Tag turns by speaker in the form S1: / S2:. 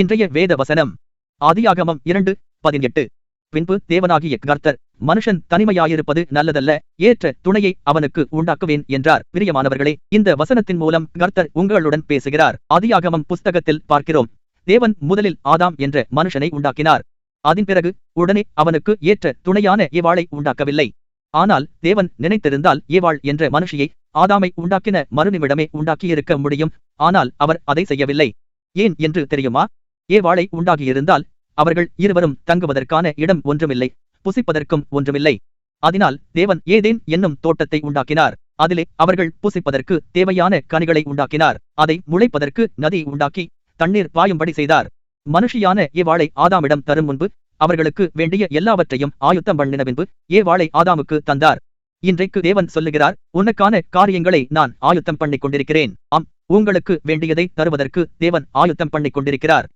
S1: இன்றைய வேத வசனம். ஆதியாகமம் இரண்டு பதினெட்டு. பின்பு தேவனாகிய கர்த்தர் மனுஷன் தனிமையாயிருப்பது நல்லதல்ல ஏற்ற துணையை அவனுக்கு உண்டாக்குவேன் என்றார். பிரியமானவர்களே இந்த வசனத்தின் மூலம் கர்த்தர் உங்களுடன் பேசுகிறார். ஆதியாகமம் புஸ்தகத்தில் பார்க்கிறோம். தேவன் முதலில் ஆதாம் என்ற மனுஷனை உண்டாக்கினார். அதன் பிறகு உடனே அவனுக்கு ஏற்ற துணையான ஏவாளை உண்டாக்கவில்லை. ஆனால் தேவன் நினைத்திருந்தால் ஏவாள் என்ற மனுஷியை ஆதாமை உண்டாக்கின மறுநிமிடமே உண்டாக்கியிருக்க முடியும். ஆனால் அவர் அதை செய்யவில்லை. ஏன் என்று தெரியுமா? ஏவாளை உண்டாகியிருந்தால் அவர்கள் இருவரும் தங்குவதற்கான இடம் ஒன்றுமில்லை புசிப்பதற்கும் ஒன்றுமில்லை. அதனால் தேவன் ஏதேன் என்னும் தோட்டத்தை உண்டாக்கினார். அதிலே அவர்கள் புசிப்பதற்கு தேவையான கனிகளை உண்டாக்கினார். அதை முளைப்பதற்கு நதி உண்டாக்கி தண்ணீர் பாயும்படி செய்தார். மனுஷியான ஏவாளை ஆதாமிடம் தரும் முன்பு அவர்களுக்கு வேண்டிய எல்லாவற்றையும் ஆயுத்தம் பண்ணின பின்பு ஏவாளை ஆதாமுக்கு தந்தார். இன்றைக்கு தேவன் சொல்லுகிறார் உனக்கான காரியங்களை நான் ஆயுத்தம் பண்ணிக் கொண்டிருக்கிறேன் ஆம் உங்களுக்கு வேண்டியதை தருவதற்கு தேவன் ஆயுத்தம் பண்ணிக் கொண்டிருக்கிறார்